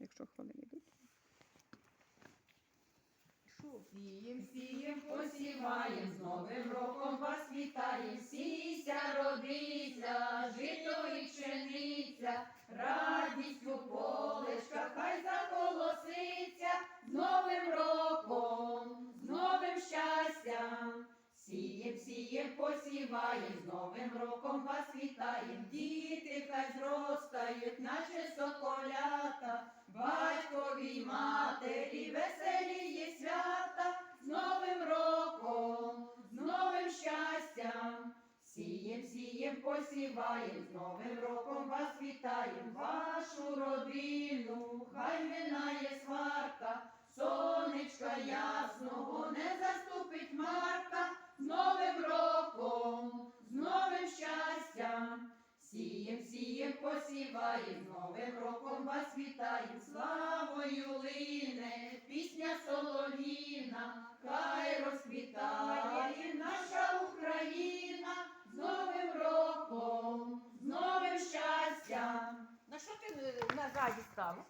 якщо хвилини йдуть. Сієм, сієм, посіваєм, з Новим роком вас вітаєм, сійся, родися, жито і пшениця, радість у хай заколоситься, з Новим роком, з новим щастям. Сієм, сієм, посіваєм, з Новим роком вас вітаєм, діти соколята, батькові матері, веселі є свята, з Новим роком, з новим щастям. Сієм, сієм, посіваєм, з Новим роком вас вітаєм, вашу родину, хай минає Сієм, сієм, посіваєм, з Новим роком вас вітаєм, славою лине, пісня соловіна, хай розквітає наша Україна, з Новим роком, з новим щастям. На що ти е, на ззаді стала?